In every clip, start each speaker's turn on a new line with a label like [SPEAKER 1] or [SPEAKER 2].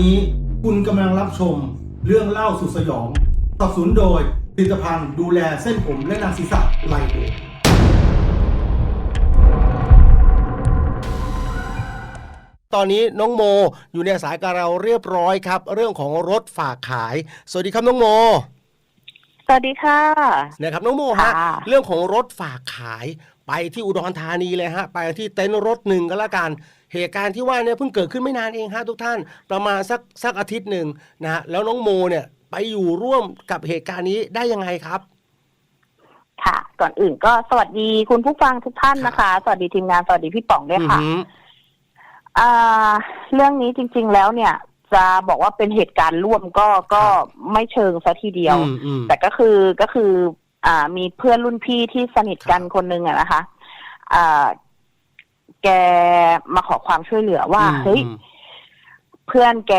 [SPEAKER 1] นี้คุณกำลังรับชมเรื่องเล่าสุดสยองสนับสนุนโดยผลิตภัณฑ์ดูแลเส้นผมและหนังศีรษะไลโอตอนนี้น้องโมอยู่ในสายกับเราเรียบร้อยครับ เรื่องของรถฝากขาย สวัสดีครับน้องโม
[SPEAKER 2] สวัสดีค่ะ
[SPEAKER 1] นะครับน้องโมฮะ
[SPEAKER 2] ค่ะ
[SPEAKER 1] เรื่องของรถฝากขาย ไปที่อุดรธานีเลยฮะ ไปที่เต็นท์รถหนึ่งก็แล้วกัน เหตุการณ์ที่ว่าเนี่ยเพิ่งเกิดขึ้นไม่นานเองฮะทุกท่าน ประมาณสักสักอาทิตย์หนึ่งนะฮะแล้วน้องโมเนี่ยไปอยู่ร่วมกับเหตุการณ์นี้ได้ยังไงครับ
[SPEAKER 2] ค่ะ ก่อนอื่นก็สวัสดีคุณผู้ฟังทุกท่านนะคะ สวัสดีทีมงาน สวัสดีพี่ป๋องด้วยค่ะ
[SPEAKER 1] อือหือ
[SPEAKER 2] อ่าเรื่องนี้จริง ๆ แล้วเนี่ยจะบอกว่าเป็นเหตุการณ์ร่วมก็ก็ไม่เชิงซะทีเดียว
[SPEAKER 1] อืมอืม
[SPEAKER 2] แต่ก็คือก็คือ อ่า มีเพื่อนรุ่นพี่ที่สนิทกัน
[SPEAKER 1] ครับ
[SPEAKER 2] คนหนึงอะนะคะอ่าแกมาขอความช่วยเหลือว่า
[SPEAKER 1] อืม
[SPEAKER 2] เฮ้ย
[SPEAKER 1] อืม
[SPEAKER 2] เพื่อนแก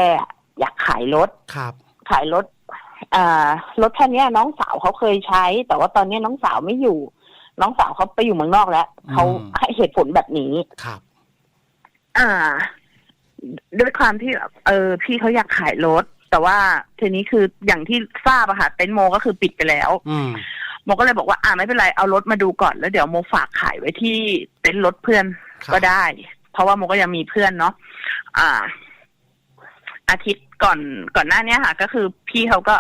[SPEAKER 2] อยากขายรถ
[SPEAKER 1] ครับ
[SPEAKER 2] ขายรถอ่ารถคันเนี้ยน้องสาวเขาเคยใช้ แต่ว่าตอนนี้น้องสาวไม่อยู่ น้องสาวเขาไปอยู่เมืองนอกแล้วเขาให้เหตุผลแบบนี้
[SPEAKER 1] ครับ
[SPEAKER 2] อ่า ด้วยความที่แบบเออ พี่เขาอยากขายรถ แต่ว่าทีนี้คืออย่างที่ทราบอะค่ะเต็นท์โมก็คือปิดไปแล้ว
[SPEAKER 1] อืม
[SPEAKER 2] โมก็เลยบอกว่าอ่าไม่เป็นไรเอารถมาดูก่อนแล้วเดี๋ยวโมฝากขายไว้ที่เต็นท์รถเพื่อน
[SPEAKER 1] ครับ
[SPEAKER 2] ก็ได้ เพราะว่าโมก็ยังมีเพื่อนเนาะอ่า อาทิตย์ก่อนก่อนหน้าเนี้ยค่ะ ก็คือพี่เขาก็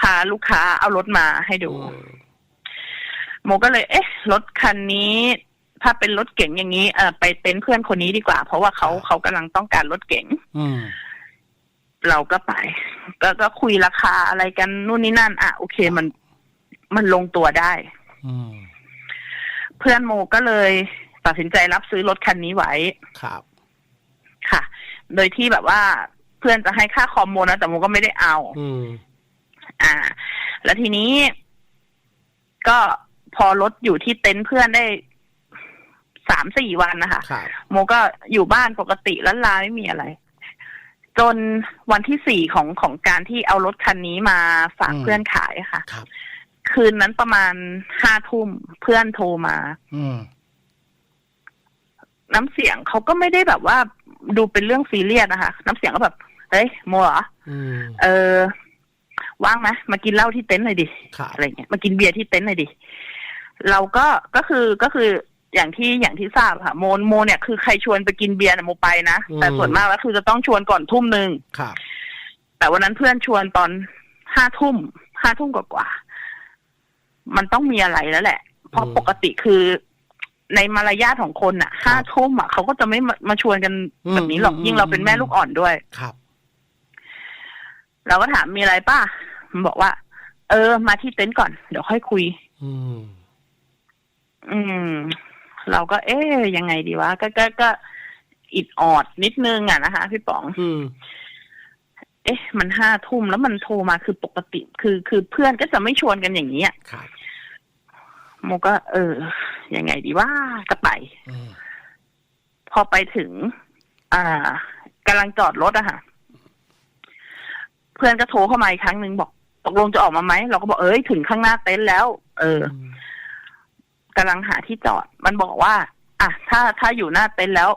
[SPEAKER 2] พาลูกค้าเอารถมาให้ดู
[SPEAKER 1] อืม
[SPEAKER 2] โมก็เลย เอ๊ะ รถคันนี้ ถ้าเป็นรถเก๋งอย่างนี้เออไปเต็นท์เพื่อนคนนี้ดีกว่า เพราะว่าเขาเขากำลังต้องการรถเก๋ง
[SPEAKER 1] อืม
[SPEAKER 2] เราก็ไปก็ก็คุยราคาอะไรกันนู่นนี่นั่น อะ โอเค มัน มันลงตัวได้
[SPEAKER 1] อืม
[SPEAKER 2] เพื่อนโมก็เลยตัดสินใจรับซื้อรถคันนี้ไว้
[SPEAKER 1] ครับ
[SPEAKER 2] ค่ะ โดยที่แบบว่าเพื่อนจะให้ค่าคอมโมนะ แต่โมก็ไม่ได้เอา
[SPEAKER 1] อืม
[SPEAKER 2] อ่า แล้วทีนี้ ก็พอรถอยู่ที่เต็นท์เพื่อนได้สามสี่วันนะคะ
[SPEAKER 1] ครับ
[SPEAKER 2] โมก็อยู่บ้านปกติแล้วลาไม่มีอะไร จนวันที่สี่ของของการที่เอารถคันนี้มาฝาก
[SPEAKER 1] อืม
[SPEAKER 2] เพื่อนขายอะค่ะ
[SPEAKER 1] ครับ
[SPEAKER 2] คืนนั้นประมาณห้าทุ่มเพื่อนโทรมา
[SPEAKER 1] อืม
[SPEAKER 2] น้ำเสียงเขาก็ไม่ได้แบบว่าดูเป็นเรื่องซีเรียสนะคะ น้ำเสียงก็แบบ เฮ้ยโมเหรอ
[SPEAKER 1] อืม
[SPEAKER 2] เออ ว่างไหมมากินเหล้าที่เต็นท์หน่อยดิ
[SPEAKER 1] ครับ
[SPEAKER 2] อะไรเงี้ยมากินเบียร์ที่เต็นท์หน่อยดิเราก็ก็คือก็คืออย่างที่อย่างที่ทราบค่ะ โมโมเนี่ยคือใครชวนไปกินเบียร์เนี่ยโมไปนะแต่ส่วนมากแล้วคือจะต้องชวนก่อนทุ่มหนึ่ง
[SPEAKER 1] ครับ
[SPEAKER 2] แต่วันนั้นเพื่อนชวนตอนห้าทุ่มห้าทุ่มกว่าๆ มันต้องมีอะไรแล้วแหละ เพราะ
[SPEAKER 1] อืม
[SPEAKER 2] ปกติคือในมารยาทของคนอะ
[SPEAKER 1] ครั
[SPEAKER 2] ห้า
[SPEAKER 1] บ
[SPEAKER 2] ทุ่มอะเขาก็จะไม่มามาชวนกัน
[SPEAKER 1] อืม
[SPEAKER 2] แบบนี้หรอก
[SPEAKER 1] อืม
[SPEAKER 2] ยิ่งเราเป็นแม่
[SPEAKER 1] อืม
[SPEAKER 2] ลูกอ่อนด้วย
[SPEAKER 1] ครับ
[SPEAKER 2] เราก็ถามมีอะไรป้ามันบอกว่า เออ มาที่เต็นท์ก่อน เดี๋ยวค่อยคุย
[SPEAKER 1] อืม
[SPEAKER 2] อืม เราก็ เอ๊ยยังไงดีวะก็ก็ก็อิดออดนิดนึงอะนะคะพี่ป๋อง
[SPEAKER 1] อืม
[SPEAKER 2] เอ๊ะ มันห้าทุ่มแล้วมันโทรมาคือปกติ คือ คือเพื่อนก็จะไม่ชวนกันอย่างนี้ย
[SPEAKER 1] ครับ
[SPEAKER 2] โมก็ เออยังไงดีว่าก็ไป
[SPEAKER 1] อืม
[SPEAKER 2] พอไปถึง อ่ากำลังจอดรถอะค่ะ เพื่อนก็โทรเข้ามาอีกครั้งหนึ่งบอกตกลงจะออกมาไหมเราก็บอกเอ้ยถึงข้างหน้าเต็นท์แล้ว เออกำลังหาที่จอด มันบอกว่า อะถ้าถ้าอยู่หน้าเต็นท์แล้ว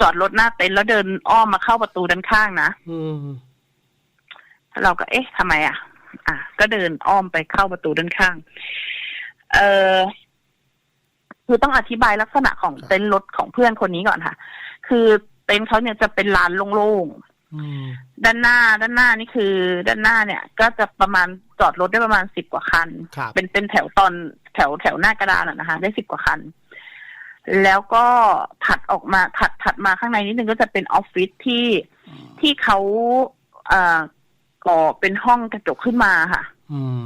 [SPEAKER 2] จอดรถหน้าเต็นท์แล้วเดินอ้อมมาเข้าประตูด้านข้างนะ
[SPEAKER 1] อืม
[SPEAKER 2] เราก็เอ๊ะทำไมอะ อะ ก็เดินอ้อมไปเข้าประตูด้านข้าง เออคือต้องอธิบายลักษณะของเต็นท์รถของเพื่อนคนนี้ก่อนค่ะ คือเต็นท์เขาเนี่ยจะเป็นลานโล่ง
[SPEAKER 1] อืม
[SPEAKER 2] ๆด้านหน้า ด้านหน้านี่คือ ด้านหน้าเนี่ย ก็จะประมาณจอดรถได้ประมาณสิบกว่าคัน
[SPEAKER 1] ครับ
[SPEAKER 2] เป็นเป็นแถวตอนแถวแถวหน้ากระดานอะนะคะ ได้สิบกว่าคัน แล้วก็ถัดออกมาถัดถัดมาข้างในนิดนึงก็จะเป็นออฟฟิศที่ที่เขาเอ่อก่อเป็นห้องกระจกขึ้นมาค่ะ
[SPEAKER 1] อืม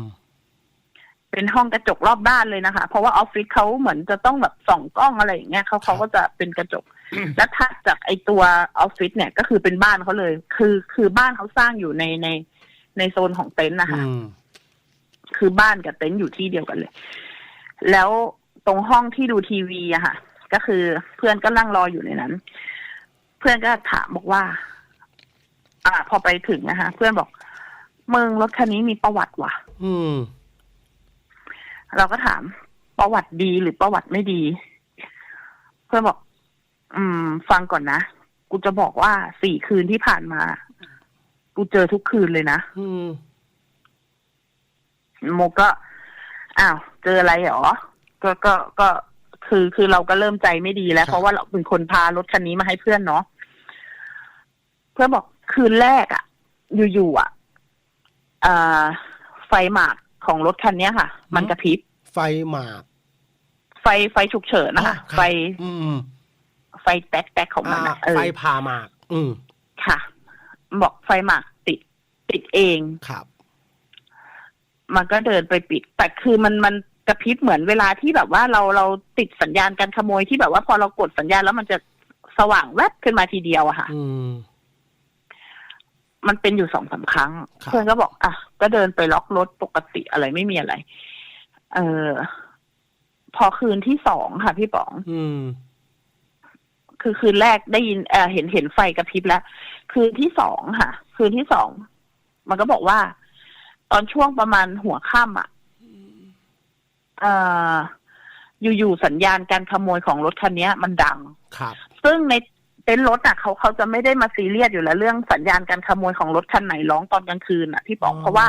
[SPEAKER 2] เป็นห้องกระจกรอบบ้านเลยนะคะ เพราะว่าออฟฟิศเขาเหมือนจะต้องแบบส่องกล้องอะไรอย่างเงี้ยเขาเขาก็จะเป็นกระจก และถัดจากไอตัวออฟฟิศเนี่ยก็คือเป็นบ้านเขาเลย คือคือบ้านเขาสร้างอยู่ในในในโซนของเต็นท์นะคะ
[SPEAKER 1] อืม
[SPEAKER 2] คือบ้านกับเต็นท์อยู่ที่เดียวกันเลย แล้วตรงห้องที่ดูทีวีอะค่ะ ก็คือเพื่อนก็นั่งรออยู่ในนั้น เพื่อนก็ถามบอกว่า อ่า พอไปถึงนะคะเพื่อนบอกมึงรถคันนี้มีประวัติว่ะ
[SPEAKER 1] อืม
[SPEAKER 2] เราก็ถามประวัติดีหรือประวัติไม่ดี เพื่อนบอก อืม ฟังก่อนนะ กูจะบอกว่าสี่คืนที่ผ่านมา กูเจอทุกคืนเลยนะ
[SPEAKER 1] อืม
[SPEAKER 2] โมก็อ้าวเจออะไรหรอ ก็ก็ก็คือคือเราก็เริ่มใจไม่ดีแล้ว
[SPEAKER 1] ครับ
[SPEAKER 2] เพราะว่าเราเป็นคนพารถคันนี้มาให้เพื่อนเนาะเพื่อนบอกคืนแรกอะอยู่ๆอะอ่าไฟหมาก ของรถคันเนี้ยค่ะ มันกระพริบ
[SPEAKER 1] ไฟหมาก
[SPEAKER 2] ไฟไฟฉุกเฉินนะคะ
[SPEAKER 1] อ่าครับ
[SPEAKER 2] ไฟ
[SPEAKER 1] อืม
[SPEAKER 2] ไฟแตกแตกๆของมัน
[SPEAKER 1] อ่า
[SPEAKER 2] อะเออ
[SPEAKER 1] ไฟผ่าหมาก อืม
[SPEAKER 2] ค่ะ บอกไฟหมากติด ติดเอง
[SPEAKER 1] ครับ
[SPEAKER 2] มันก็เดินไปปิด แต่คือมันมันกระพริบเหมือนเวลาที่แบบว่าเราเราติดสัญญาณการขโมยที่แบบว่าพอเรากดสัญญาณแล้วมันจะสว่างแวบขึ้นมาทีเดียวอะค่ะ
[SPEAKER 1] อืม
[SPEAKER 2] มันเป็นอยู่สองสามครั้ง
[SPEAKER 1] ครับ
[SPEAKER 2] เพื่อนก็บอก อะ ก็เดินไปล็อกรถปกติอะไรไม่มีอะไร เออพอคืนที่สองค่ะพี่ป๋อง
[SPEAKER 1] อืม
[SPEAKER 2] คือคืนแรกได้ยินเออเห็นเห็นไฟกระพริบแล้ว คืนที่สองค่ะ คืนที่สอง มันก็บอกว่า ตอนช่วงประมาณหัวค่ำอะเอ่ออยู่ๆสัญญาณการขโมยของรถคันนี้มันดัง
[SPEAKER 1] ครับ
[SPEAKER 2] ซึ่งใน เต็นท์รถอะเขาเขาจะไม่ได้มาซีเรียสอยู่แล้วเรื่องสัญญาณการขโมยของรถคันไหนร้องตอนกลางคืนอะพี่ป๋องเพราะว่า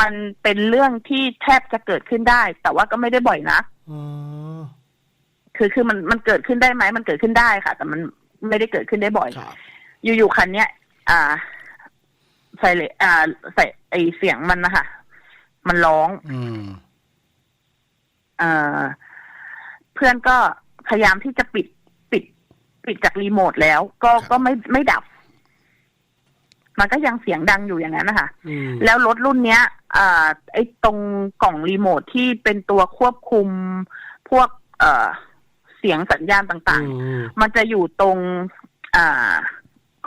[SPEAKER 2] มันเป็นเรื่องที่แทบจะเกิดขึ้นได้ แต่ว่าก็ไม่ได้บ่อยนะ
[SPEAKER 1] อ๋อ
[SPEAKER 2] คือคือมันมันเกิดขึ้นได้ไหมมันเกิดขึ้นได้ค่ะ แต่มันไม่ได้เกิดขึ้นได้บ่อย
[SPEAKER 1] ครับ
[SPEAKER 2] อยู่ๆคันเนี้ยอ่า ใส่เลยอ่า ใส่ไอเสียงมันนะคะมันร้อง
[SPEAKER 1] อืม
[SPEAKER 2] เอ่อเพื่อนก็พยายามที่จะปิด ปิดปิดจากรีโมทแล้ว ก็
[SPEAKER 1] ครับ
[SPEAKER 2] ก็ไม่ไม่ดับ มันก็ยังเสียงดังอยู่อย่างนั้นนะคะ
[SPEAKER 1] อืม
[SPEAKER 2] แล้วรถรุ่นเนี้ยอ่าไอ้ตรงกล่องรีโมทที่เป็นตัวควบคุมพวก เอ่อเสียงสัญญาณต่างๆ
[SPEAKER 1] อืม
[SPEAKER 2] มันจะอยู่ตรงอ่า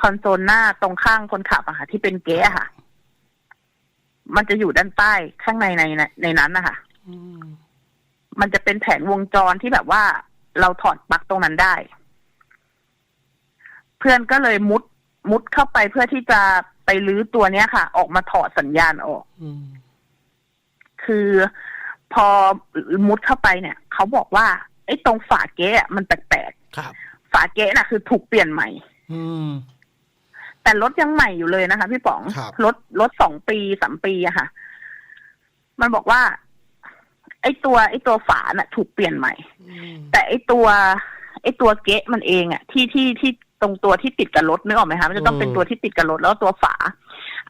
[SPEAKER 2] คอนโซลหน้าตรงข้างคนขับอะค่ะ ที่เป็นเก๊อะค่ะ มันจะอยู่ด้านใต้ข้างในในในในนั้นนะคะ
[SPEAKER 1] อืม
[SPEAKER 2] มันจะเป็นแผงวงจรที่แบบว่าเราถอดปลั๊กตรงนั้นได้ เพื่อนก็เลยมุดมุดเข้าไปเพื่อที่จะไปลื้อตัวเนี้ยค่ะ ออกมาถอดสัญญาณออก
[SPEAKER 1] อืม
[SPEAKER 2] คือพอมุดเข้าไปเนี่ย เขาบอกว่าไอ้ตรงฝาเก๊อะมันแปลก
[SPEAKER 1] ครับ
[SPEAKER 2] ๆฝาเก๊น่ะ คือถูกเปลี่ยนใหม่
[SPEAKER 1] อืม
[SPEAKER 2] แต่รถยังใหม่อยู่เลยนะคะ พี่ป๋อง
[SPEAKER 1] ครับ
[SPEAKER 2] รถรถสองปีสามปีอะค่ะ มันบอกว่า ไอ้ตัว ไอ้ตัวฝาน่ะ ถูกเปลี่ยนใหม่
[SPEAKER 1] อืม
[SPEAKER 2] แต่ไอ้ตัว ไอ้ตัวเก๊ะมันเองอะที่ที่ที่ ตรงตัวที่ติดกับรถนึกออกไหมคะมันจะต้องเป็นตัวที่ติดกับรถแล้วตัวฝา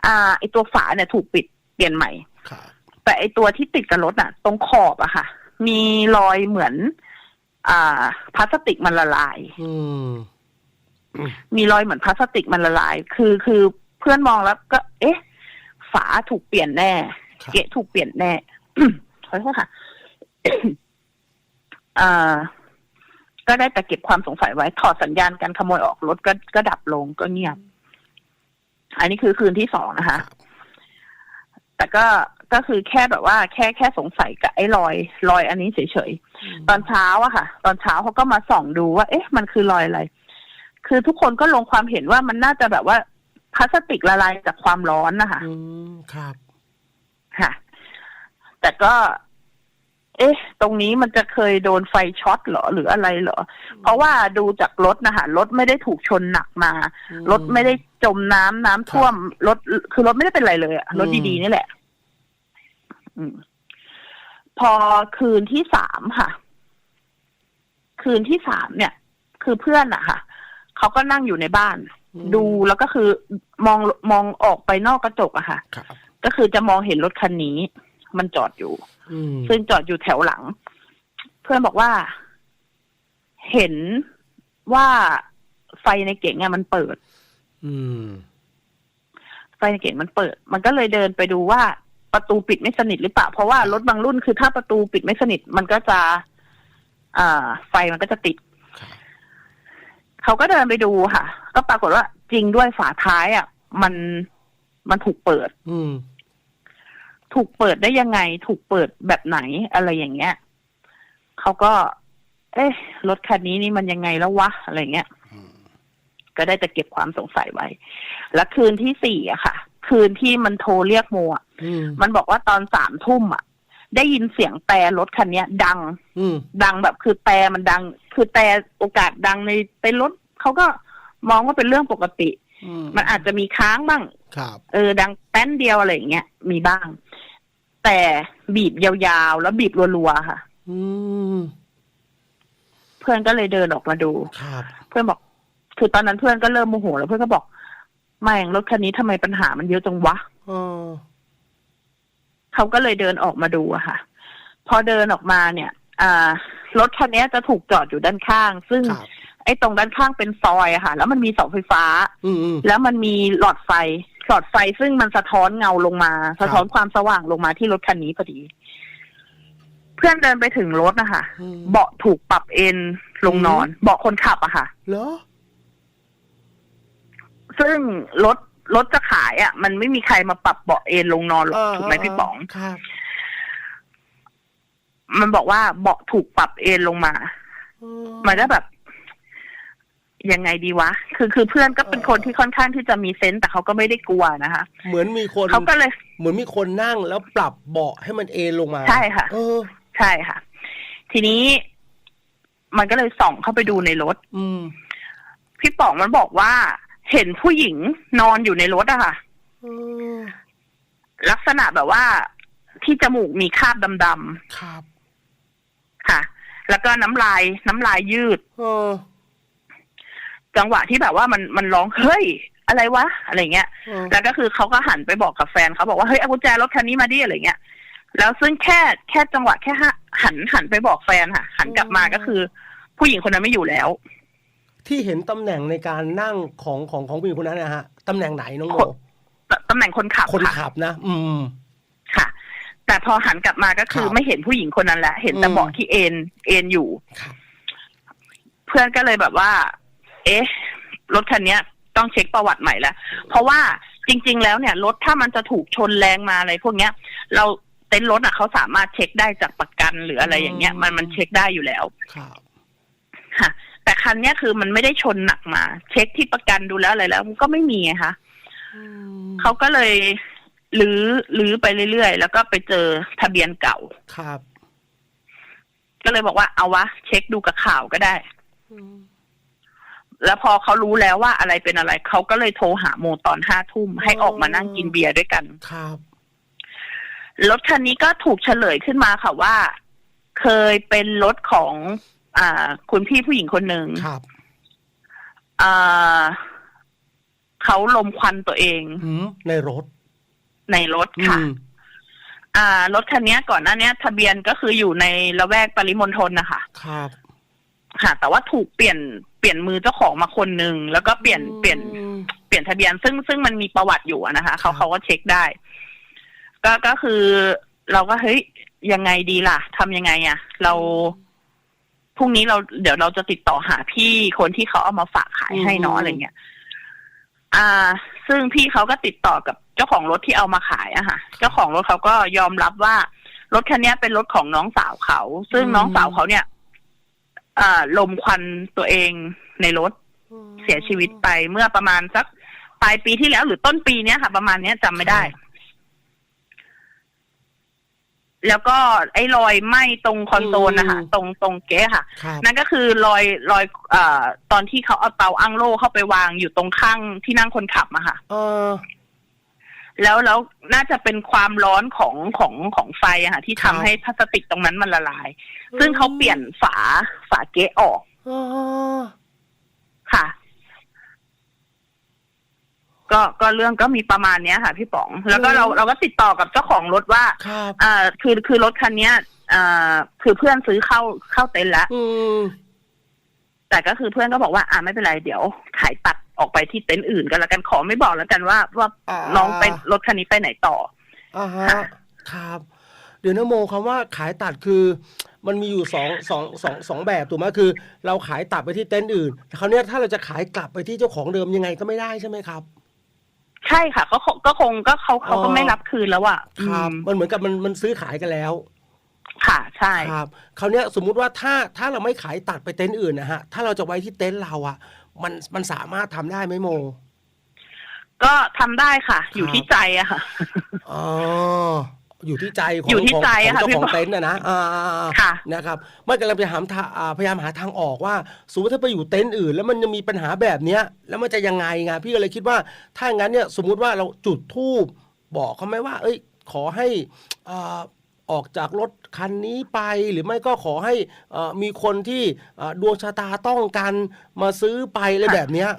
[SPEAKER 2] อ่าไอ้ตัวฝาเนี่ยถูกปิดเปลี่ยนใหม่
[SPEAKER 1] ครับ
[SPEAKER 2] แต่ไอ้ตัวที่ติดกับรถอะตรงขอบอะค่ะ มีรอยเหมือน อ่าพลาสติกมันละลาย
[SPEAKER 1] อืม
[SPEAKER 2] มีรอยเหมือนพลาสติกมันละลาย คือคือเพื่อนมองแล้วก็ เอ๊ะ ฝาถูกเปลี่ยนแน่
[SPEAKER 1] ครับ
[SPEAKER 2] เกะถูกเปลี่ยนแน่ขอโทษค่ะอ่า ก็ได้แต่เก็บความสงสัยไว้ ถอดสัญญาณการขโมยออกรถก็ก็ดับลงก็เงียบ อันนี้คือคืนที่สองนะ
[SPEAKER 1] ครั
[SPEAKER 2] คะ
[SPEAKER 1] บ
[SPEAKER 2] แต่ก็ก็คือแค่แบบว่า แค่แค่สงสัยกับไอ้รอย รอยอันนี้เฉยๆ ตอนเช้าอะค่ะ ตอนเช้าเขาก็มาส่องดูว่า เอ๊ะ มันคือรอยอะไร คือทุกคนก็ลงความเห็นว่ามันน่าจะแบบว่าพลาสติกละลายจากความร้อนนะคะ
[SPEAKER 1] อืมครับ
[SPEAKER 2] ค่ะ แต่ก็ เอ๊ะ ตรงนี้มันจะเคยโดนไฟช็อตเหรอหรืออะไรเหรอ เพราะว่าดูจากรถนะคะรถไม่ได้ถูกชนหนักมา
[SPEAKER 1] อืม
[SPEAKER 2] รถไม่ได้จมน้ำน้ำท่วม รถคือรถไม่ได้เป็นไรเลยอะรถ
[SPEAKER 1] อืม
[SPEAKER 2] ดีๆนี่แหละ อืม พอคืนที่สามค่ะ คืนที่สามเนี่ย คือเพื่อนอะค่ะเขาก็นั่งอยู่ในบ้าน
[SPEAKER 1] อืม
[SPEAKER 2] ดูแล้วก็คือมองมองออกไปนอกกระจกอะค่ะ
[SPEAKER 1] ครับ
[SPEAKER 2] ก็คือจะมองเห็นรถคันนี้ มันจอดอยู่
[SPEAKER 1] อืม
[SPEAKER 2] ซึ่งจอดอยู่แถวหลัง เพื่อนบอกว่า เห็นว่าไฟในเก๋งอะมันเปิด
[SPEAKER 1] อืม
[SPEAKER 2] ไฟในเก๋งมันเปิด มันก็เลยเดินไปดูว่าประตูปิดไม่สนิทหรือเปล่า เพราะว่ารถบางรุ่นคือถ้าประตูปิดไม่สนิท มันก็จะอ่าไฟมันก็จะติด
[SPEAKER 1] ครับ
[SPEAKER 2] เขาก็เดินไปดูค่ะ ก็ปรากฏว่าจริงด้วยฝาท้าย อะ มันมันถูกเปิด
[SPEAKER 1] อืม
[SPEAKER 2] ถูกเปิดได้ยังไง ถูกเปิดแบบไหนอะไรอย่างเงี้ยเขาก็ เอ๊ะรถคันนี้นี่มันยังไงแล้ววะอะไรเงี้ย
[SPEAKER 1] อืม
[SPEAKER 2] ก็ได้แต่เก็บความสงสัยไว้ แล้วคืนที่สี่อะค่ะ คืนที่มันโทรเรียกโมอะ
[SPEAKER 1] อืม
[SPEAKER 2] มันบอกว่าตอนสามทุ่มอะได้ยินเสียงแต่รถคันเนี้ย ดัง
[SPEAKER 1] อืม
[SPEAKER 2] ดังแบบคือแต่มันดัง คือแต่โอกาสดังในเต็นท์รถเขาก็มองว่าเป็นเรื่องปกติ
[SPEAKER 1] อืม
[SPEAKER 2] มันอาจจะมีค้างบ้าง
[SPEAKER 1] ครับ
[SPEAKER 2] เออดังแป้นเดียวอะไรอย่างเงี้ยมีบ้าง แต่บีบยาวๆ แล้วบีบรัวๆค่ะ
[SPEAKER 1] อืม
[SPEAKER 2] เพื่อนก็เลยเดินออกมาดู
[SPEAKER 1] ครับ
[SPEAKER 2] เพื่อนบอกคือตอนนั้นเพื่อนก็เริ่มโมโหแล้วเพื่อนก็บอกแม่งรถคันนี้ทำไมปัญหามันเยอะจังวะ
[SPEAKER 1] เออ
[SPEAKER 2] เขาก็เลยเดินออกมาดูอะค่ะ พอเดินออกมาเนี่ย อ่ารถคันนี้จะถูกจอดอยู่ด้านข้าง ซึ่ง
[SPEAKER 1] ครับ
[SPEAKER 2] ไอ้ตรงด้านข้างเป็นซอยอะค่ะ แล้วมันมีเสาไฟฟ้า
[SPEAKER 1] อืมอืม
[SPEAKER 2] แล้วมันมีหลอดไฟ หลอดไฟซึ่งมันสะท้อนเงาลงมา สะท้อนความสว่างลงมาที่รถคันนี้พอดี เพื่อนเดินไปถึงรถนะคะ
[SPEAKER 1] อืม
[SPEAKER 2] เบาะถูกปรับเอนลงนอน เบาะคนขับอะค่ะ
[SPEAKER 1] เหรอ
[SPEAKER 2] ซึ่งรถรถจะขายอะมันไม่มีใครมาปรับเบาะเอนลงนอนหรอก
[SPEAKER 1] เออ
[SPEAKER 2] ถูกไหมพี่ป๋อง
[SPEAKER 1] ครับ
[SPEAKER 2] มันบอกว่าเบาะถูกปรับเอนลงมา
[SPEAKER 1] อืม
[SPEAKER 2] มันก็แบบ ยังไงดีวะ คือคือเพื่อนก็เป็น
[SPEAKER 1] เออ
[SPEAKER 2] คนที่ค่อนข้างที่จะมีเซนส์แต่เขาก็ไม่ได้กลัวนะคะ
[SPEAKER 1] เหมือนมีคน
[SPEAKER 2] เขาก็เลย
[SPEAKER 1] เหมือนมีคนนั่งแล้วปรับเบาะให้มันเอนลงมา
[SPEAKER 2] ใช่ค่ะ
[SPEAKER 1] เออ
[SPEAKER 2] ใช่ค่ะ ทีนี้ มันก็เลยส่องเข้าไปดูในรถ
[SPEAKER 1] อืม
[SPEAKER 2] พี่ป๋องมันบอกว่า เห็นผู้หญิงนอนอยู่ในรถอะค่ะ
[SPEAKER 1] เออ
[SPEAKER 2] ลักษณะแบบว่า ที่จมูกมีคราบดำ
[SPEAKER 1] ครับ
[SPEAKER 2] ๆค่ะ แล้วก็น้ำลาย น้ำลายยืด
[SPEAKER 1] เออ
[SPEAKER 2] จังหวะที่แบบว่ามันมันร้องเฮ้ยอะไรวะอะไรเงี้ย
[SPEAKER 1] เออ
[SPEAKER 2] แล้วก็คือเขาก็หันไปบอกกับแฟนเขาบอกว่าเฮ้ยเอากุญแจรถคันนี้มาดิอะไรเงี้ย แล้วซึ่งแค่แค่จังหวะแค่ฮะหันหันไปบอกแฟนค่ะ หันกลับมาก็คือ ผู้หญิงคนนั้นไม่อยู่แล้ว
[SPEAKER 1] ที่เห็นตำแหน่งในการนั่งของของของผู้หญิงคนนั้นนะฮะตำแหน่งไหนน้องโม
[SPEAKER 2] คนตตำแหน่งคนขับ
[SPEAKER 1] คน
[SPEAKER 2] ค่ะ
[SPEAKER 1] ขับนะอืม
[SPEAKER 2] ค่ะ แต่พอหันกลับมาก็คือ
[SPEAKER 1] ครับ
[SPEAKER 2] ไม่เห็นผู้หญิงคนนั้นแล้วเห็นแต่
[SPEAKER 1] อืม
[SPEAKER 2] เบาะที่เอ็นเอ็นอยู่
[SPEAKER 1] ครับ
[SPEAKER 2] เพื่อนก็เลยแบบว่า เอ๊ะ รถคันเนี้ยต้องเช็คประวัติใหม่แล้ว เพราะว่าจริง ๆ แล้วเนี่ย รถถ้ามันจะถูกชนแรงมาอะไรพวกเนี้ย เราเต็นท์รถอะเขาสามารถเช็คได้จากประกันหรืออะไรอย่างเงี้ย มันมันเช็คได้อยู่แล้ว
[SPEAKER 1] ครับ
[SPEAKER 2] ค่ะ แต่คันเนี้ยคือมันไม่ได้ชนหนักมา เช็คที่ประกันดูแล้วอะไรแล้วมันก็ไม่มีไงคะ
[SPEAKER 1] อืม
[SPEAKER 2] เขาก็เลยลื้อลื้อไปเรื่อยๆ แล้วก็ไปเจอทะเบียนเก่า
[SPEAKER 1] ครับ
[SPEAKER 2] ก็เลยบอกว่าเอาวะ เช็คดูกับข่าวก็ได้
[SPEAKER 1] อืม
[SPEAKER 2] แล้วพอเขารู้แล้วว่าอะไรเป็นอะไรเขาก็เลยโทรหาโมตอนห้าทุ่มให้ออกมานั่งกินเบียร์ด้วยกัน
[SPEAKER 1] ครับ
[SPEAKER 2] รถคันนี้ก็ถูกเฉลยขึ้นมาค่ะว่า เคยเป็นรถของ อ่า คุณพี่ผู้หญิงคนหนึ่ง
[SPEAKER 1] ครับ
[SPEAKER 2] อ่าเขาลมควันตัวเอง
[SPEAKER 1] อืมในรถ
[SPEAKER 2] ในรถค่ะ
[SPEAKER 1] อืม
[SPEAKER 2] อ่ารถคันนี้ก่อนหน้านี้ทะเบียนก็คืออยู่ในละแวกปริมณฑลนะคะ
[SPEAKER 1] ครับ
[SPEAKER 2] ค่ะ แต่ว่าถูกเปลี่ยนเปลี่ยนมือเจ้าของมาคนหนึ่งแล้วก็เปลี่ยนเปลี่ยน
[SPEAKER 1] อืม
[SPEAKER 2] เปลี่ยนทะเบียนซึ่งซึ่งมันมีประวัติอยู่อะนะคะ
[SPEAKER 1] ครั
[SPEAKER 2] เขา
[SPEAKER 1] บ
[SPEAKER 2] เขาก็เช็คได้ ก็ก็คือเราก็เฮ้ยยังไงดีล่ะทำยังไงอะเราพรุ่งนี้เราเดี๋ยวเราจะติดต่อหาพี่คนที่เขาเอามาฝากขายให้เนาะอะไรเงี้ยอ่า ซึ่งพี่เขาก็ติดต่อกับเจ้าของรถที่เอามาขายอะค่ะ เจ้าของรถเขาก็ยอมรับว่ารถคันนี้เป็นรถของน้องสาวเขา ซึ่งน้องสาวเขาเนี่ยอ่า ลมควันตัวเองในรถเสียชีวิตไปเมื่อประมาณสักปลายปีที่แล้วหรือต้นปีเนี้ยค่ะ ประมาณเนี้ยจำไม่ได้ แล้วก็ไอ้รอยไหม้ตรงคอนโซลนะคะ
[SPEAKER 1] อืม
[SPEAKER 2] ตรงตรงเก๊ะค่ะ
[SPEAKER 1] ครับ
[SPEAKER 2] นั่นก็คือรอยรอยเอ่อตอนที่เขาเอาเตาอั้งโล่เข้าไปวางอยู่ตรงข้างที่นั่งคนขับอะค่ะ
[SPEAKER 1] เออ
[SPEAKER 2] แล้วแล้วน่าจะเป็นความร้อนของของของไฟอะค่ะที่
[SPEAKER 1] ครั
[SPEAKER 2] ทำ
[SPEAKER 1] บ
[SPEAKER 2] ให้พลาสติกตรงนั้นมันละลาย ซึ่งเขาเปลี่ยนฝาฝาเก๊ะออก
[SPEAKER 1] เออ
[SPEAKER 2] ค่ะ ก็ก็เรื่องก็มีประมาณเนี้ยค่ะ พี่ป๋อง แล้วก็เราเราก็ติดต่อกับเจ้าของรถว่า
[SPEAKER 1] ครับ
[SPEAKER 2] อ่าคือคือรถคันเนี้ยอ่าคือเพื่อนซื้อเข้าเข้าเต็นท์แล้ว
[SPEAKER 1] อืม
[SPEAKER 2] แต่ก็คือเพื่อนก็บอกว่า อ่าไม่เป็นไรเดี๋ยวขายตัด ออกไปที่เต็นท์อื่นกันแล้วกันขอไม่บอกแล้วกันว่าว่า
[SPEAKER 1] อ่า
[SPEAKER 2] น้องไปรถคันนี้ไปไหนต่อ
[SPEAKER 1] อ่าฮะ
[SPEAKER 2] ค่ะ
[SPEAKER 1] ครับ เดี๋ยวนะโมคำว่าขายตัดคือ มันมีอยู่สองสองสองสองแบบถูกไหมคือ เราขายตัดไปที่เต็นท์อื่นแต่คราวเนี้ยถ้าเราจะขายกลับไปที่เจ้าของเดิมยังไงก็ไม่ได้ใช่ไหมครับ
[SPEAKER 2] ใช่ค่ะก็คงก็คงก็เขาเขาก็
[SPEAKER 1] อ๋อ
[SPEAKER 2] ไม่รับคืนแล้วอะ
[SPEAKER 1] ครับ
[SPEAKER 2] อืม
[SPEAKER 1] มันเหมือนกับมันมันซื้อขายกันแล้ว
[SPEAKER 2] ค่ะใช่
[SPEAKER 1] ครับคราวเนี้ยสมมุติว่าถ้าถ้าเราไม่ขายตัดไปเต็นท์อื่นนะฮะถ้าเราจะไว้ที่เต็นท์เราอะ มันมันสามารถทำได้ไหมโม
[SPEAKER 2] ก็ทำได้ค่ะ อยู่
[SPEAKER 1] ครับ
[SPEAKER 2] ที่ใจอะค่ะ
[SPEAKER 1] อ๋อ อยู่ที่ใจของ
[SPEAKER 2] อยู่ที่
[SPEAKER 1] ของ
[SPEAKER 2] ใจ
[SPEAKER 1] ของ
[SPEAKER 2] อะค่ะ
[SPEAKER 1] เจ้า
[SPEAKER 2] พี่
[SPEAKER 1] ของ
[SPEAKER 2] บอก
[SPEAKER 1] เต็นท์นะนะอ่าอ่าอ่า
[SPEAKER 2] ค่ะ
[SPEAKER 1] นะครับไม่กำลังพยายามทาอ่าพยายามหาทางออกว่าสมมติถ้าไปอยู่เต็นท์อื่น แล้วมันจะมีปัญหาแบบเนี้ย แล้วมันจะยังไงไงพี่ก็เลยคิดว่าถ้าอย่างนั้นเนี่ยสมมุติว่าเราจุดทูบบอกเขาไหมว่า เอ้ย ขอให้อ่า ออกจากรถคันนี้ไป หรือไม่ก็ขอให้อ่ามีคนที่อ่าดวงชะตาต้องกันมาซื้อไปอะไร
[SPEAKER 2] ค่ะ
[SPEAKER 1] แบบเนี้ย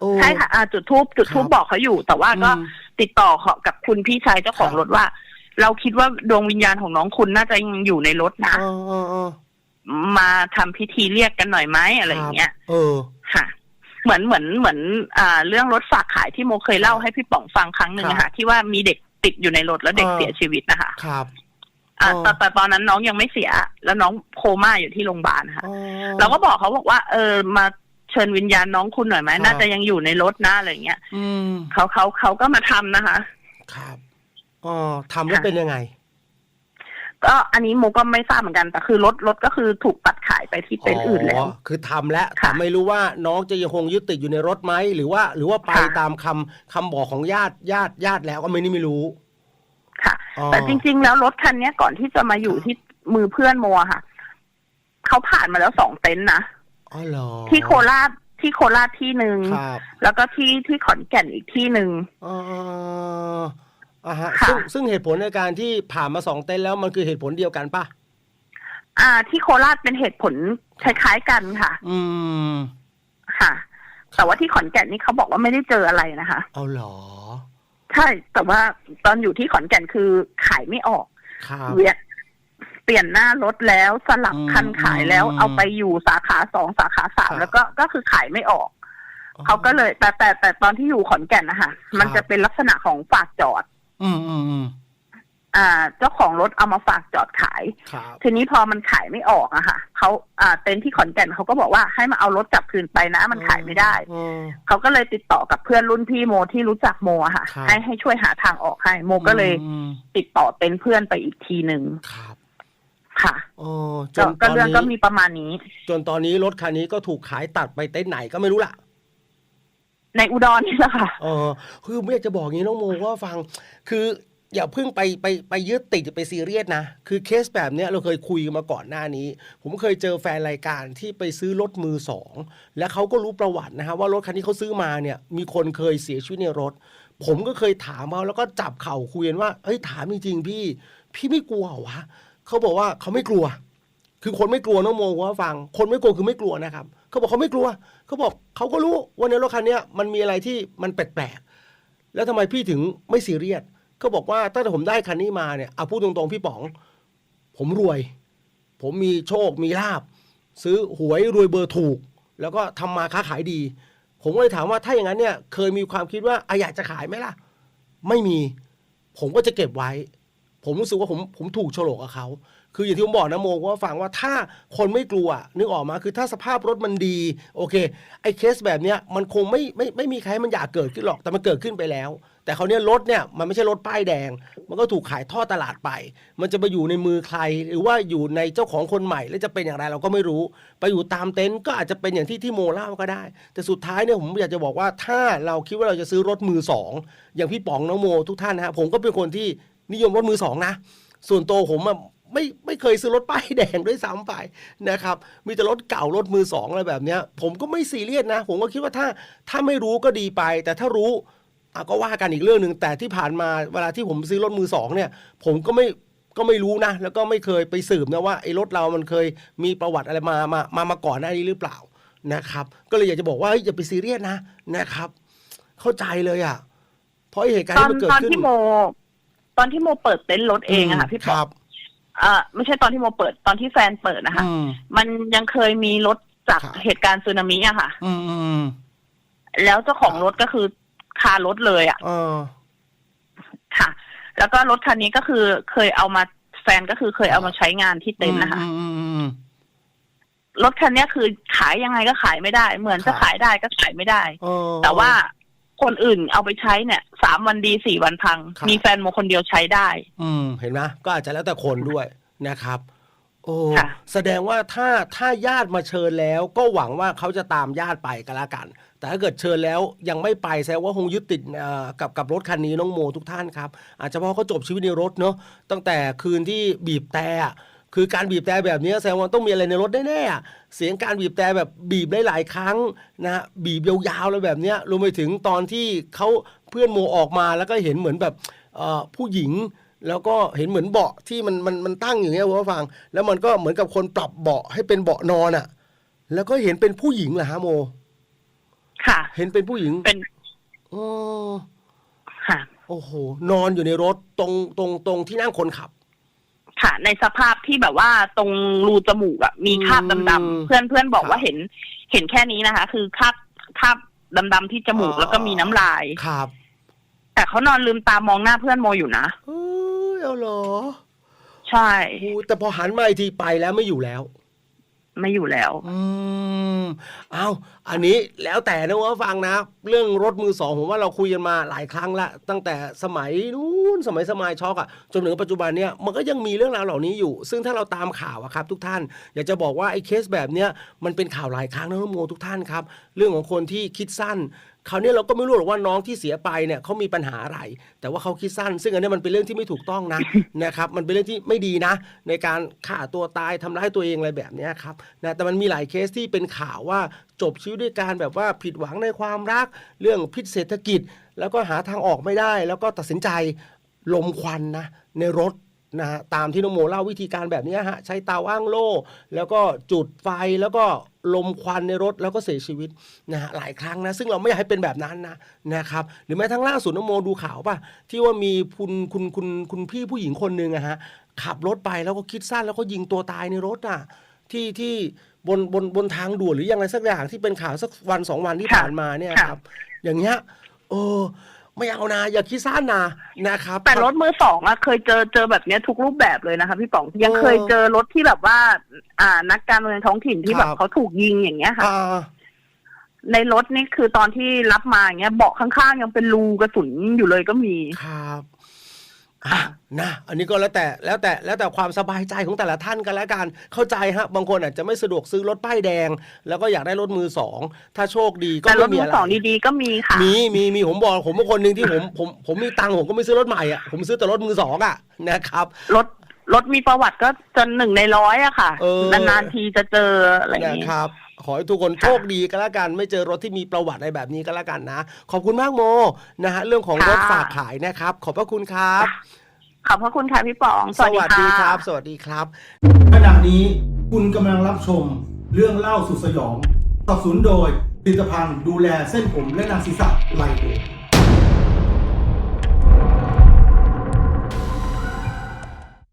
[SPEAKER 1] โอ้
[SPEAKER 2] ใช่ค่ะอ่าจุดทูบจุดทูบ
[SPEAKER 1] ครับ
[SPEAKER 2] บอกเขาอยู่ แต่ว่าก็
[SPEAKER 1] อืม
[SPEAKER 2] ติดต่อขอกับคุณพี่ชายเจ้าของ
[SPEAKER 1] ครับ
[SPEAKER 2] รถว่า เราคิดว่าดวงวิญญาณของน้องคุณน่าจะยังอยู่ในรถนะ
[SPEAKER 1] เออเออเออ
[SPEAKER 2] มาทำพิธีเรียกกันหน่อยไหมอะไรอย่างเงี้ย
[SPEAKER 1] เออ
[SPEAKER 2] ค่ะเหมือนเหมือนเหมือนอ่าเรื่องรถฝากขายที่โมเคยเล่าให้พี่ป๋องฟังครั้งหนึ่ง
[SPEAKER 1] ครับ
[SPEAKER 2] นะคะที่ว่ามีเด็กติดอยู่ในรถแล้วเด็ก
[SPEAKER 1] เออ
[SPEAKER 2] เสียชีวิตนะคะ
[SPEAKER 1] ครับ
[SPEAKER 2] อ่า
[SPEAKER 1] อ๋อ
[SPEAKER 2] แต่แต่ตอนนั้นน้องยังไม่เสีย แล้วน้องโคม่าอยู่ที่โรงพยาบาลค่ะ
[SPEAKER 1] อ๋อ
[SPEAKER 2] เราก็บอกเขาบอกว่า เออมาเชิญวิญญาณน้องคุณหน่อยไหม
[SPEAKER 1] ครับ
[SPEAKER 2] น่าจะยังอยู่ในรถนะอะไรอย่างเงี้ย
[SPEAKER 1] อืม
[SPEAKER 2] เขาเขาเขาก็มาทำนะคะ
[SPEAKER 1] ครับอ๋อทำแล้ว
[SPEAKER 2] ค่ะ
[SPEAKER 1] เป็นยังไง
[SPEAKER 2] ก็อันนี้โมก็ไม่ทราบเหมือนกันแต่คือรถรถก็คือถูกตัดขายไปที่เต็นท์อื่นแล้ว
[SPEAKER 1] คือทำแล้ว
[SPEAKER 2] ค่ะ
[SPEAKER 1] แต่ไม่รู้ว่าน้องจะยังคงยึดติดอยู่ในรถไหมหรือว่า หรือว่าไป
[SPEAKER 2] ค่ะ
[SPEAKER 1] ตามคำคำบอกของญาติญาติญาติแล้วก็ไม่นี่ไม่รู้
[SPEAKER 2] ค่ะ
[SPEAKER 1] อ๋อ
[SPEAKER 2] แต่จริง ๆ แล้วรถคันเนี้ยก่อนที่จะมาอยู่ที่มือเพื่อนโมอะค่ะเขาผ่านมาแล้วสองเต็นท์นะ
[SPEAKER 1] อ๋อเหรอ
[SPEAKER 2] ที่โคราชที่โคราชที่หนึ่ง
[SPEAKER 1] ครับ
[SPEAKER 2] แล้วก็ที่ที่ขอนแก่นอีกที่หนึ่ง
[SPEAKER 1] อ๋ออ่าฮะ
[SPEAKER 2] ค่ะ
[SPEAKER 1] ซึ่งซึ่งเหตุผลในการที่ผ่านมาสองเต็นท์แล้วมันคือเหตุผลเดียวกันป่ะ
[SPEAKER 2] อ่า ที่โคราชเป็นเหตุผลคล้ายๆกันค่ะ
[SPEAKER 1] อืม
[SPEAKER 2] ค่ะ แต่ว่าที่ขอนแก่นนี่เขาบอกว่าไม่ได้เจออะไรนะคะ
[SPEAKER 1] เอาเหรอ
[SPEAKER 2] ใช่ แต่ว่าตอนอยู่ที่ขอนแก่นคือขายไม่ออก
[SPEAKER 1] ครับ
[SPEAKER 2] เวียนเปลี่ยนหน้ารถแล้วสลับ
[SPEAKER 1] อืม
[SPEAKER 2] คันขายแล้ว
[SPEAKER 1] อืม
[SPEAKER 2] เอาไปอยู่สาขาสองสาขาสาม
[SPEAKER 1] ครับ
[SPEAKER 2] แล้วก็ก็คือขายไม่ออก เขาก็เลยแต่แต่แต่ตอนที่อยู่ขอนแก่นนะคะมันจะเป็นลักษณะของฝากจอด
[SPEAKER 1] อืมอืมอืม
[SPEAKER 2] อ่า เจ้าของรถเอามาฝากจอดขาย
[SPEAKER 1] ครับ
[SPEAKER 2] ทีนี้พอมันขายไม่ออกอะค่ะเขาอ่าเต็นท์ที่ขอนแก่นเขาก็บอกว่าให้มาเอารถกลับคืนไปนะ มันขายไม่ได้
[SPEAKER 1] อืม
[SPEAKER 2] เขาก็เลยติดต่อกับเพื่อนรุ่นพี่โมที่รู้จักโมอะค่ะ
[SPEAKER 1] ครับ
[SPEAKER 2] ให้ให้ช่วยหาทางออกให้โมก็เลย
[SPEAKER 1] อืม
[SPEAKER 2] ติดต่อเต็นท์เพื่อนไปอีกทีหนึ่ง
[SPEAKER 1] ครับ
[SPEAKER 2] ค่ะ
[SPEAKER 1] อ๋อจ
[SPEAKER 2] ก็
[SPEAKER 1] นต
[SPEAKER 2] ก็
[SPEAKER 1] อน
[SPEAKER 2] เรื่องก็มี
[SPEAKER 1] นี้
[SPEAKER 2] ประมาณนี้
[SPEAKER 1] จนตอนนี้รถคันนี้ก็ถูกขายตัดไปเต็นท์ไหนก็ไม่รู้ล่ะ
[SPEAKER 2] ในอุดรนี่แหละค่ะ
[SPEAKER 1] เออคือไม่อยากจะบอกอย่างนี้น้องโมว่าฟัง คือ อย่าเพิ่งไปไปไปยึดติดไปซีเรียสนะ คือเคสแบบเนี้ยเราเคยคุยกันมาก่อนหน้านี้ ผมเคยเจอแฟนรายการที่ไปซื้อรถมือสอง และเขาก็รู้ประวัตินะฮะว่ารถคันที่เขาซื้อมาเนี่ยมีคนเคยเสียชีวิตในรถ ผมก็เคยถามเขาแล้วก็จับเข่าคุยกันว่าเฮ้ยถามจริงๆพี่ พี่ไม่กลัวเหรอวะเขาบอกว่าเขาไม่กลัว คือคนไม่กลัวน้องโมว่าฟัง คนไม่กลัวคือไม่กลัวนะครับเขาบอกเขาไม่กลัวเขาบอกเขาก็รู้ว่าในรถคันนี้มันมีอะไรที่มันแปลกๆแล้วทำไมพี่ถึงไม่ซีเรียส ก็บอกว่าตั้งแต่ผมได้คันนี้มาเนี่ยเอาพูดตรงๆพี่ป๋อง ผมรวย ผมมีโชคมีลาบ ซื้อหวยรวยเบอร์ถูก แล้วก็ทำมาค้าขายดี ผมก็เลยถามว่าถ้าอย่างนั้นเนี่ยเคยมีความคิดว่าอะอยากจะขายไหมล่ะ ไม่มี ผมก็จะเก็บไว้ ผมรู้สึกว่าผมผมถูกโฉลกกับเขาคืออย่างที่ผมบอกนะโมว่าฟังว่าถ้าคนไม่กลัวนึกออกมาคือถ้าสภาพรถมันดีโอเคไอ้เคสแบบเนี้ยมันคงไม่ไม่ไม่มีใครมันอยากเกิดขึ้นหรอกแต่มันเกิดขึ้นไปแล้ว แต่เขาเนี้ยรถเนี่ยมันไม่ใช่รถป้ายแดง มันก็ถูกขายท่อตลาดไป มันจะไปอยู่ในมือใคร หรือว่าอยู่ในเจ้าของคนใหม่ แล้วจะเป็นอย่างไรเราก็ไม่รู้ ไปอยู่ตามเต็นท์ก็อาจจะเป็นอย่างที่ที่โมเล่าก็ได้ แต่สุดท้ายเนี่ยผมอยากจะบอกว่าถ้าเราคิดว่าเราจะซื้อรถมือสองอย่างพี่ป๋องน้องโมทุกท่านนะฮะผมก็เป็นคนที่นิยมรถมือสองนะ ส่วนตัวผมอะไม่ไม่เคยซื้อรถป้ายแดงด้วยซ้ำไปนะครับ มีแต่รถเก่ารถมือสองอะไรแบบเนี้ย ผมก็ไม่ซีเรียสนะ ผมก็คิดว่าถ้าถ้าไม่รู้ก็ดีไป แต่ถ้ารู้ อะก็ว่ากันอีกเรื่องหนึ่งแต่ที่ผ่านมาเวลาที่ผมซื้อรถมือสองเนี่ย ผมก็ไม่ก็ไม่รู้นะ แล้วก็ไม่เคยไปสืบนะว่าไอ้รถเรามันเคยมีประวัติอะไรมามามามาก่อนหน้านี้หรือเปล่านะครับ ก็เลยอยากจะบอกว่าเฮ้ยอย่าไปซีเรียสนะนะครับ เข้าใจเลยอะเพราะไอ้เหตุการณ์
[SPEAKER 2] ตอน
[SPEAKER 1] ที่มันเกิด
[SPEAKER 2] ตอน
[SPEAKER 1] ขึ้น
[SPEAKER 2] ที่โม ตอนที่โมเปิดเต็นท์รถเองอะค่ะพี่
[SPEAKER 1] ค
[SPEAKER 2] ป๋อ
[SPEAKER 1] รั
[SPEAKER 2] ง
[SPEAKER 1] บ
[SPEAKER 2] อ่าไม่ใช่ตอนที่โมเปิดตอนที่แฟนเปิดนะคะ
[SPEAKER 1] อืม
[SPEAKER 2] มันยังเคยมีรถจาก
[SPEAKER 1] ครับ
[SPEAKER 2] เหตุการณ์สึนามิอะค่ะ
[SPEAKER 1] อืมอืม
[SPEAKER 2] แล้วเจ้าของรถก็คือ คารถเลยอะ
[SPEAKER 1] เออ
[SPEAKER 2] ค่ะ แล้วก็รถคันนี้ก็คือเคยเอามาแฟนก็คือเคยเอามาใช้งานที่เต็นท์นะคะ
[SPEAKER 1] อืมอืมอืม
[SPEAKER 2] รถคันนี้คือขายยังไงก็ขายไม่ได้ เหมือน
[SPEAKER 1] ครั
[SPEAKER 2] จะ
[SPEAKER 1] บ
[SPEAKER 2] ขายได้ก็ขายไม่ได้
[SPEAKER 1] เออ
[SPEAKER 2] แต่ว่าคนอื่นเอาไปใช้เนี่ยสามวันดีสี่วันพัง
[SPEAKER 1] ครับ
[SPEAKER 2] มีแฟนโมคนเดียวใช้ได้
[SPEAKER 1] อืม เห็นไหมก็อาจจะแล้วแต่คนด้วยนะครับ โอ้
[SPEAKER 2] ค่ะ
[SPEAKER 1] แสดงว่าถ้าถ้าญาติมาเชิญแล้วก็หวังว่าเขาจะตามญาติไปกันละกัน แต่ถ้าเกิดเชิญแล้วยังไม่ไปแสดงว่าคงยึดติดกับกับรถคันนี้น้องโมทุกท่านครับ อาจจะเพราะเขาจบชีวิตในรถเนาะตั้งแต่คืนที่บีบแต่คือการบีบแต่แบบนี้แสดงว่าต้องมีอะไรในรถแน่ๆเสียงการบีบแต่แบบบีบได้หลายครั้งนะฮะบีบยาวๆแล้วแบบนี้รวมไปถึงตอนที่เขาเพื่อนโมออกมาแล้วก็เห็นเหมือนแบบผู้หญิงแล้วก็เห็นเหมือนเบาะที่มันมันมันตั้งอย่างเงี้ยคุณผู้ฟัง แล้วมันก็เหมือนกับคนปรับเบาะให้เป็นเบาะนอนอะ่ะ แล้วก็เห็นเป็นผู้หญิงเหรอฮะโม
[SPEAKER 2] ค่ะ
[SPEAKER 1] เห็นเป็นผู้หญิง
[SPEAKER 2] เป็น
[SPEAKER 1] อ๋อ
[SPEAKER 2] ค่ะ
[SPEAKER 1] โอ้โห นอนอยู่ในรถตรงตรงตรงที่นั่งคนขับ
[SPEAKER 2] ค่ะ ในสภาพที่แบบว่าตรงรูจมูกอะมีคราบ
[SPEAKER 1] อืม
[SPEAKER 2] ดำๆเพื่อนเพื่อนบอก
[SPEAKER 1] ครับ
[SPEAKER 2] ว่าเห็น เห็นแค่นี้นะคะ คือคราบคราบดำๆที่จมูก
[SPEAKER 1] อ๋อ
[SPEAKER 2] แล้วก็มีน้ำลาย
[SPEAKER 1] ครับ
[SPEAKER 2] แต่เขานอนลืมตามองหน้าเพื่อนโมอยู่นะ
[SPEAKER 1] เอ้ยเอาเหรอ
[SPEAKER 2] ใช่
[SPEAKER 1] โอ้แต่พอหันมาอีกทีไปแล้วไม่อยู่แล้ว
[SPEAKER 2] ไม่อยู่แล้ว
[SPEAKER 1] อืมเอาอันนี้แล้วแต่นะว่าฟังนะ เรื่องรถมือสองผมว่าเราคุยกันมาหลายครั้งละตั้งแต่สมัยนู้นสมัยสมัยช็อกอะจนถึงปัจจุบันเนี่ยมันก็ยังมีเรื่องราวเหล่านี้อยู่ ซึ่งถ้าเราตามข่าวอะครับ ทุกท่าน อยากจะบอกว่าไอ้เคสแบบเนี้ยมันเป็นข่าวหลายครั้งนะน้องโมทุกท่านครับ เรื่องของคนที่คิดสั้น คราวนี้เราก็ไม่รู้หรอกว่าน้องที่เสียไปเนี่ยเขามีปัญหาอะไร แต่ว่าเขาคิดสั้น ซึ่งอันนี้มันเป็นเรื่องที่ไม่ถูกต้องนะนะครับ มันเป็นเรื่องที่ไม่ดีนะ ในการฆ่าตัวตายทำร้ายตัวเองอะไรแบบเนี้ยครับนะแต่มันมีหลายเคสที่เป็นข่าวว่าจบชีวิตด้วยการแบบว่าผิดหวังในความรัก เรื่องพิษเศรษฐกิจ แล้วก็หาทางออกไม่ได้ แล้วก็ตัดสินใจลมควันนะในรถ นะฮะตามที่น้องโมเล่าวิธีการแบบเนี้ยฮะใช้เตาอ้างโล่ แล้วก็จุดไฟแล้วก็ลมควันในรถแล้วก็เสียชีวิตนะฮะหลายครั้งนะ ซึ่งเราไม่อยากให้เป็นแบบนั้นนะนะครับหรือแม้ทั้งล่าสุดน้องโมดูข่าวป่ะ ที่ว่ามีคุณคุณคุณคุณพี่ผู้หญิงคนหนึ่งอะฮะขับรถไปแล้วก็คิดสั้นแล้วก็ยิงตัวตายในรถอะที่ที่บนบนบนทางด่วนหรือยังไรสักอย่างที่เป็นข่าวสักวันสองวันที่
[SPEAKER 2] ค่ะ
[SPEAKER 1] ผ่านมาเนี่ย
[SPEAKER 2] ค่ะ
[SPEAKER 1] ครับ อย่างเงี้ยเออ ไม่เอานะอย่าคิดสั้นนะนะครับ
[SPEAKER 2] แต่รถมือสองอะเคยเจอเจอแบบเนี้ยทุกรูปแบบเลยนะคะพี่ป๋องยัง
[SPEAKER 1] เออ
[SPEAKER 2] เคยเจอรถที่แบบว่า อ่า นักการเมืองท้องถิ่นที่
[SPEAKER 1] ค
[SPEAKER 2] แบ
[SPEAKER 1] รั
[SPEAKER 2] บบเขาถูกยิงอย่างเงี้ยค่ะ
[SPEAKER 1] อ่า
[SPEAKER 2] ในรถนี่คือตอนที่รับมาอย่างเงี้ยเบาะข้างๆยังเป็นรูกระสุนอยู่เลยก็มี
[SPEAKER 1] ครับ อะนะอันนี้ก็แล้วแต่แล้วแต่แล้วแต่ความสบายใจของแต่ละท่านกันแล้วกันเข้าใจฮะบางคนอาจจะไม่สะดวกซื้อรถป้ายแดง แล้วก็อยากได้รถมือสองถ้าโชคดีก็
[SPEAKER 2] แต่ร
[SPEAKER 1] ไม่
[SPEAKER 2] ถ
[SPEAKER 1] มี
[SPEAKER 2] มือ
[SPEAKER 1] อะไร
[SPEAKER 2] สองดีๆก็มีค่ะ
[SPEAKER 1] มีมีมีผมบอกผมเป็นคนหนึ่งที่ผมผมผมมีตังค์ผมก็ไม่ซื้อรถใหม่อะผมซื้อแต่รถมือสองอะนะครับ
[SPEAKER 2] รถรถมีประวัติก็จนหนึ่งในร้อยอะค่ะ
[SPEAKER 1] เออ
[SPEAKER 2] นานๆทีจะเจออะไรอย่าง
[SPEAKER 1] นะ
[SPEAKER 2] งี้
[SPEAKER 1] ครับ ขอให้ทุกคนโชคดีกันแล้วกัน ไม่เจอรถที่มีประวัติอะไรแบบนี้ก็แล้วกันนะ ขอบคุณมากโมนะฮะเรื่องของรถ
[SPEAKER 2] ค่ะ
[SPEAKER 1] ฝากขายนะครับ ขอบพระคุณครับ
[SPEAKER 2] ขอบพระคุณค่ะพี่ป๋อง
[SPEAKER 1] สวัสดีครับ สวัสดีครับ
[SPEAKER 3] ขณะนี้คุณกำลังรับชมเรื่องเล่าสุดสยองสนับสนุนโดยผลิตภัณฑ์ดูแลเส้นผมและหนังศีรษะไลโอ